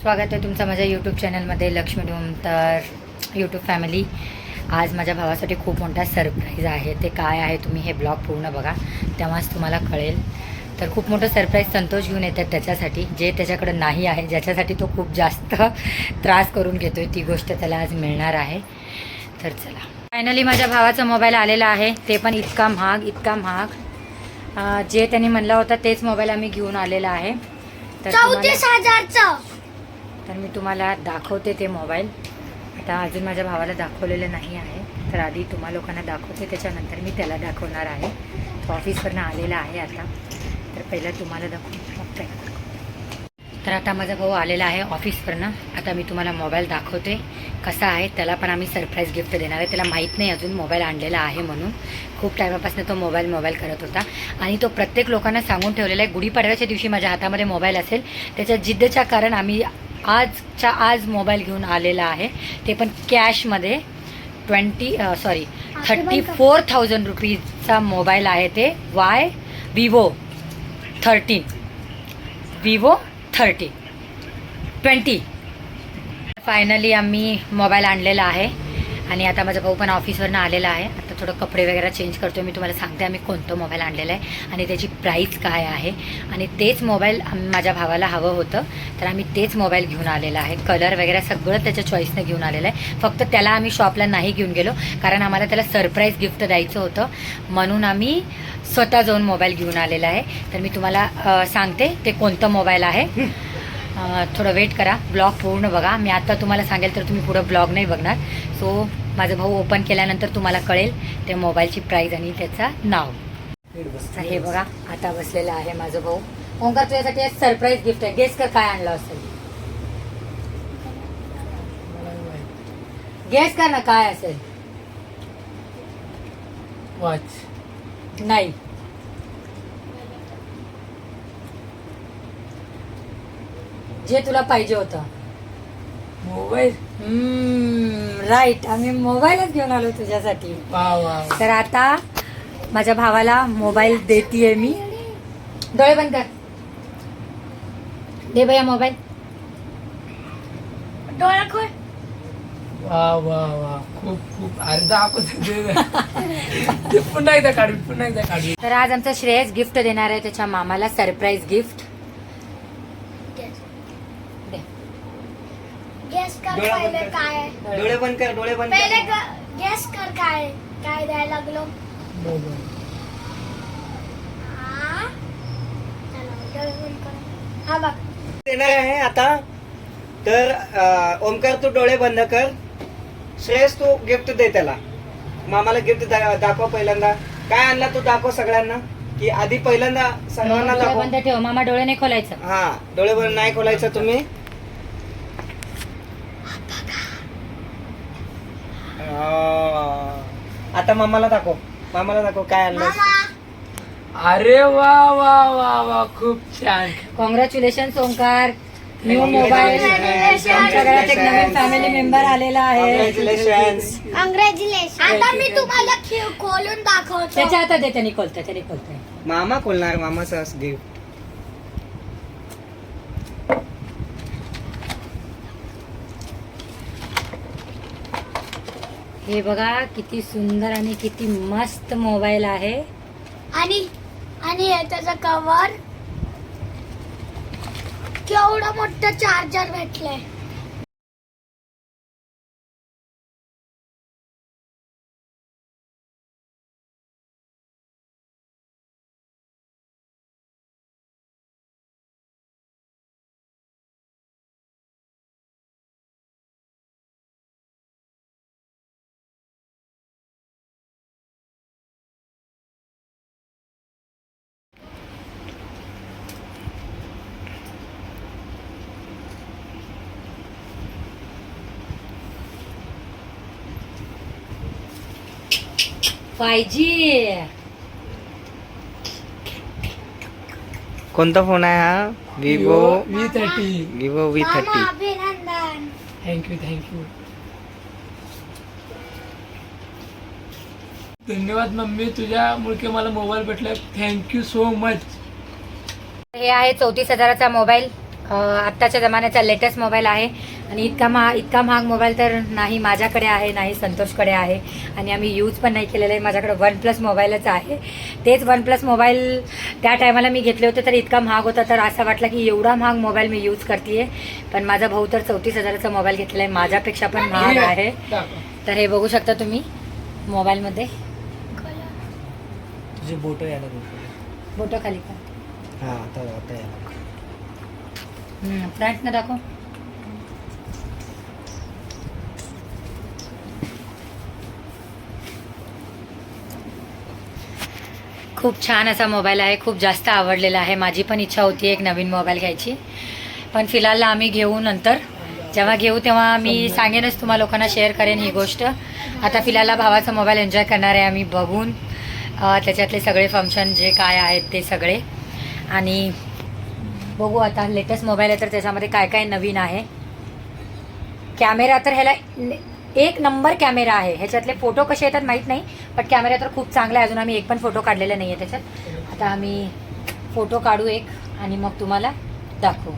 स्वागत आहे तुमचं माझ्या यूट्यूब चॅनलमध्ये लक्ष्मी डोम तर यूट्यूब फॅमिली आज माझ्या भावासाठी खूप मोठा सरप्राईज आहे. ते काय आहे तुम्ही हे ब्लॉग पूर्ण बघा. तेव्हाच तुम्हाला कळेल. तर खूप मोठं सरप्राईज संतोष घेऊन येतात त्याच्यासाठी. जे त्याच्याकडं नाही आहे ज्याच्यासाठी तो खूप जास्त त्रास करून घेतोय ती गोष्ट त्याला आज मिळणार आहे. तर चला. फायनली माझ्या भावाचा मोबाईल आलेला आहे. ते पण इतका महाग इतका महाग. जे त्यांनी म्हणलं होतं तेच मोबाईल आम्ही घेऊन आलेला आहे. तर चौतीस हजारचं. तर मी तुम्हाला दाखवते ते मोबाईल. आता अजून माझ्या भावाला दाखवलेलं नाही आहे. तर आधी तुम्हा लोकांना दाखवते त्याच्यानंतर मी त्याला दाखवणार आहे. तो ऑफिसवरनं आलेला आहे आता. तर पहिलं तुम्हाला दाखवू मग त्याला दाखवू. तर आता माझा भाऊ आलेला आहे ऑफिसवरनं. आता मी तुम्हाला मोबाईल दाखवते. कसा आहे त्याला पण आम्ही सरप्राईज गिफ्ट देणार आहे. त्याला माहीत नाही अजून मोबाईल आणलेला आहे म्हणून. खूप टायमापासून तो मोबाईल मोबाईल करत होता. आणि तो प्रत्येक लोकांना सांगून ठेवलेला आहे गुढीपाडव्याच्या दिवशी माझ्या हातामध्ये मोबाईल असेल. त्याच्या जिद्दच्या कारण आम्ही आजच्या आज मोबाईल घेऊन आलेला आहे. ते पण कॅशमध्ये twenty sorry thirty four thousand रुपीजचा mobile आहे ते. Y Vivo thirteen. Vivo thirty. Twenty. Finally आम्ही मोबाईल आणलेला आहे. आणि आता माझा भाऊ पण ऑफिसवरनं आलेला आहे. आता थोडं कपडे वगैरे चेंज करतो मी तुम्हाला सांगते आम्ही कोणतं मोबाईल आणलेलं आहे आणि त्याची प्राईस काय आहे. आणि तेच मोबाईल माझ्या भावाला हवं होतं तर आम्ही तेच मोबाईल घेऊन आलेला आहे. कलर वगैरे सगळं त्याच्या चॉईसनं घेऊन आलेलं आहे. फक्त त्याला आम्ही शॉपला नाही घेऊन गेलो कारण आम्हाला त्याला सरप्राईज गिफ्ट द्यायचं होतं. म्हणून आम्ही स्वतः जाऊन मोबाईल घेऊन आलेला आहे. तर मी तुम्हाला सांगते ते कोणतं मोबाईल आहे. थोडं वेट करा. ब्लॉग पूर्ण बघा. मी आता तुम्हाला सांगेल तर तुम्ही पुढं ब्लॉग नाही बघणार. सो माझं भाऊ ओपन केल्यानंतर तुम्हाला कळेल ते मोबाईलची प्राईज आणि त्याचं नाव. हे बघा आता बसलेलं आहे माझं भाऊ. ओंकार तुझ्यासाठी सरप्राईज गिफ्ट आहे. गेस कर काय आणलं असेल. गेस कर ना काय असेल. वॉच नाही. जे तुला पाहिजे होतं. मोबाईल? राईट आम्ही मोबाईलच घेऊन आलो तुझ्यासाठी. तर आता माझ्या भावाला मोबाईल देतीये मी. डोळे बंद कर. दे भैया मोबाईल. डोळा खोल. वा वा वा. खूप खूप. अरे दाखवत ते पुन्हा एकदा काढू पुन्हा एकदा काढू तर आज आमचा श्रेयस गिफ्ट देणार आहे त्याच्या मामाला सरप्राईज गिफ्ट दे गॅस कर डोळा बंद पहिले कर. काय? आहे. डोळे बंद कर डोळे बंद पहिले कर गॅस कर काय काय द्यायला लागलो. मोबाईल हा चला, डोळे बंद करा. हा बघ. देणार आहे आता. तर अं, ओमकार तू डोळे बंद कर. श्रेयस तू गिफ्ट दे त्याला. मामाला गिफ्ट दाखव पहिल्यांदा. काय आणला तू दाखव सगळ्यांना? की आधी पहिल्यांदा सर्वांना डोळे दाखव. बंद ठेव. मामा डोळे नाही खोलायचं. हा डोळे बंद नाही खोलायचं तुम्ही. आता मामाला दाखव. मामाला दाखव काय आणलं मामा. अरे वा वा वा वा खूप छान. कॉंग्रॅच्युलेशन ओंकार. न्यू. मोबाईल आमच्या घरात एक नवीन फॅमिली मेंबर आलेला आहे. कॉंग्रॅच्युलेशन्स कॉंग्रॅच्युलेशन आता मी तुम्हाला खोलून दाखवतो. त्याच्या हातात दे त्यांनी खोलतोय त्यांनी खोलतोय. मामा खोलणार मामाचा गिफ्ट हे बघा किती सुंदर आणि किती मस्त मोबाईल आहे. आणि आणि हे कवर केवढं मोठं चार्जर भेटलंय. फाय जी कोणता फोन आहे हा? Vivo V thirty Vivo V thirty अभिनंदन. थँक्यू थँक्यू धन्यवाद मम्मी तुझ्या मुळके मला मोबाईल भेटला थँक्यू सो मच हे आहे चौतीस हजाराचा मोबाईल आत्ताच्या जमान्याचा लेटेस्ट मोबाईल आहे. आणि इतका महाग इतका महाग मोबाईल तर नाही माझ्याकडे आहे नाही संतोषकडे आहे. आणि आम्ही यूज पण नाही केलेलं आहे. माझ्याकडे वन प्लस मोबाईलच आहे. तेच वन प्लस मोबाईल त्या टायमाला मी घेतले होते तर इतका महाग होता. तर असं वाटलं की एवढा महाग मोबाईल मी यूज करते पण माझा भाऊ तर चौतीस हजाराचा मोबाईल घेतलेला आहे. माझ्यापेक्षा पण महाग आहे. तर हे बघू शकता तुम्ही मोबाईलमध्ये. तुझे बोट यायला खाली का हा आता आता यायला फ्रंटनं दाखव. खूप छान असा मोबाईल आहे खूप जास्त आवडलेला आहे. माझी पण इच्छा होती एक नवीन मोबाईल घ्यायची. पण फिलहाल आम्ही घेऊ नंतर. जेव्हा घेऊ तेव्हा मी सांगेनच तुम्हा लोकांना शेअर करेन ही गोष्ट. आता फिलहाल भावाचा मोबाईल एन्जॉय करणार आहे आम्ही बघून. त्याच्यातले सगळे फंक्शन जे काय आहेत ते सगळे. आणि बघू आता लेटेस्ट मोबाईल आहे तर त्याच्यामध्ये काय काय नवीन आहे. कॅमेरा तर ह्याला एक नंबर कॅमेरा आहे. ह्याच्यातले फोटो कसे येतात माहीत नाही बट कॅमेरा तर खूप चांगला आहे. अजून आम्ही एक पण फोटो काढलेला नाही आहे त्याच्यात. आता आम्ही फोटो काढू एक आणि मग तुम्हाला दाखवू.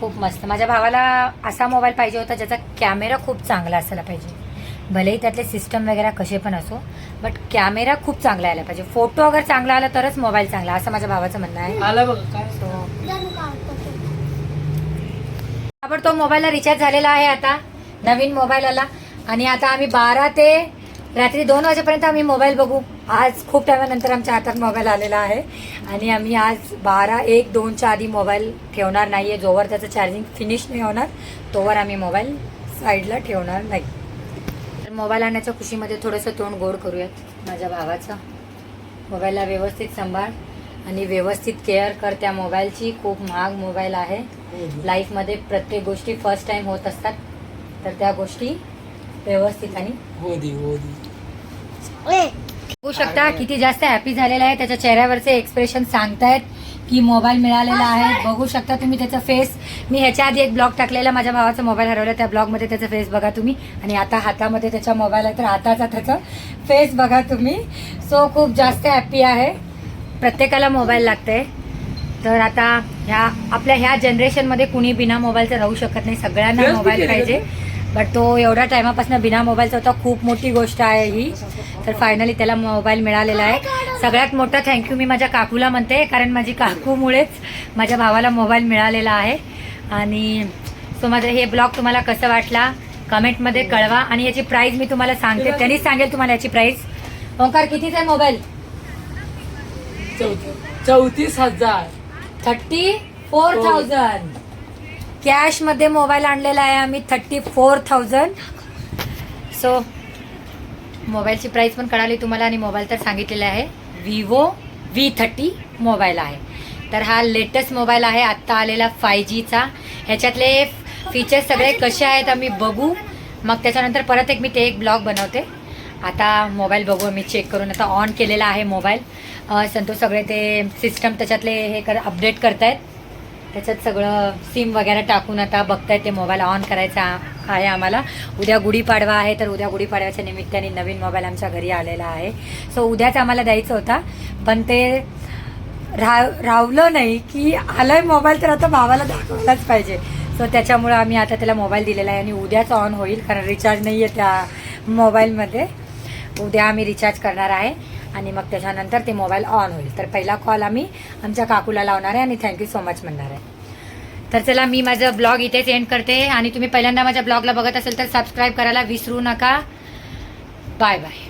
खूप मस्त. माझ्या भावाला असा मोबाईल पाहिजे होता ज्याचा कॅमेरा खूप चांगला असायला पाहिजे. भलेही त्यातले सिस्टम वगैरे कसे पण असो बट कॅमेरा खूप चांगला यायला पाहिजे. फोटो अगर चांगला आला तरच मोबाईल चांगला असं माझ्या भावाचं म्हणणं आहे. आला तो. मोबाईलला रिचार्ज झालेला आहे आता. नवीन मोबाईल आला. आणि आता आम्ही बारा ते रात्री दोन वाजेपर्यंत आम्ही मोबाईल बघू. आज खूप टायमानंतर आमच्या हातात मोबाईल आलेला आहे. आणि आम्ही आज बारा एक दोनच्या आधी मोबाईल ठेवणार नाही आहे जोवर त्याचं चार्जिंग फिनिश नाही होणार तोवर आम्ही मोबाईल साईडला ठेवणार नाही. तर मोबाईल आणण्याच्या खुशीमध्ये थोडंसं तोंड गोड करूयात माझ्या भावाचं. मोबाईलला व्यवस्थित सांभाळ आणि व्यवस्थित केअर कर. त्या मोबाईलची खूप महाग मोबाईल आहे. लाईफमध्ये प्रत्येक गोष्टी फर्स्ट टाइम होत असतात. तर त्या गोष्टी व्यवस्थित आणि हो दे हो बघू शकता किती जास्त हॅपी झालेला आहे. त्याच्या चेहऱ्यावरचे एक्सप्रेशन सांगतायत की मोबाईल मिळालेला आहे. बघू शकता तुम्ही त्याचा फेस मी ह्याच्या आधी एक ब्लॉग टाकलेला माझ्या भावाचा मोबाईल हरवला त्या ब्लॉगमध्ये त्याचा फेस बघा तुम्ही. आणि आता हातामध्ये त्याचा मोबाईल आहे. तर हाताचा त्याचा फेस बघा तुम्ही. सो खूप जास्त हॅपी आहे. प्रत्येकाला मोबाईल लागतंय. तर आता ह्या आपल्या ह्या जनरेशनमध्ये कुणी बिना मोबाईलचं राहू शकत नाही. सगळ्यांना मोबाईल पाहिजे. बट तो एवढ्या टायमापासून बिना मोबाईलचा होता खूप मोठी गोष्ट आहे ही. तर फायनली त्याला मोबाईल मिळालेला आहे. सगळ्यात मोठा थँक्यू मी माझ्या काकूला म्हणते कारण माझी काकूमुळेच माझ्या भावाला मोबाईल मिळालेला आहे. आणि सो माझं हे ब्लॉग तुम्हाला कसं वाटला कमेंटमध्ये कळवा. आणि याची प्राईस मी तुम्हाला सांगते. त्यांनीच सांगेल तुम्हाला याची प्राईस ओंकार कितीचा आहे मोबाईल चौतीस हजार. थर्टी फोर थाउजंड कॅशमध्ये मोबाईल आणलेला आहे आम्ही थर्टी फोर थाउजंड. सो मोबाईलची प्राईस पण कळाली तुम्हाला आणि मोबाईल तर सांगितलेला आहे. विवो व्ही थर्टी मोबाईल आहे. तर हा लेटेस्ट मोबाईल आहे. आत्ता आलेला फाय जीचा ह्याच्यातले फीचर्स सगळे कसे आहेत आम्ही बघू. मग त्याच्यानंतर परत एक मी ते एक ब्लॉग बनवते. आता मोबाईल बघू आम्ही चेक करून आता ऑन केलेला आहे मोबाईल. संतोष सगळे ते सिस्टम त्याच्यातले हे कर अपडेट करतायत. त्याच्यात सगळं सिम वगैरे टाकून आता बघताय ते मोबाईल ऑन करायचा आहे आम्हाला. उद्या गुढीपाडवा आहे तर उद्या गुढीपाडव्याच्या निमित्ताने नवीन मोबाईल आमच्या घरी आलेला आहे. सो उद्याच आम्हाला द्यायचा होता पण ते राव रावलं नाही की आलाय मोबाईल तर आता भावाला दाखवलाच पाहिजे. सो त्याच्यामुळं आम्ही आता त्याला मोबाईल दिलेला आहे आणि उद्याच ऑन होईल कारण रिचार्ज नाही आहे त्या मोबाईलमध्ये. उद्या आम्ही रिचार्ज करणार आहे. आणि मग त्याच्यानंतर ते मोबाईल ऑन होईल. तर पहिला कॉल आम्ही आमच्या काकूला लावणार आहे आणि थँक्यू सो मच म्हणणार आहे. तर चला मी माझं ब्लॉग इथेच एंड करते आणि तुम्ही पहिल्यांदा माझ्या ब्लॉगला बघत असेल तर सबस्क्राईब करायला विसरू नका. Bye bye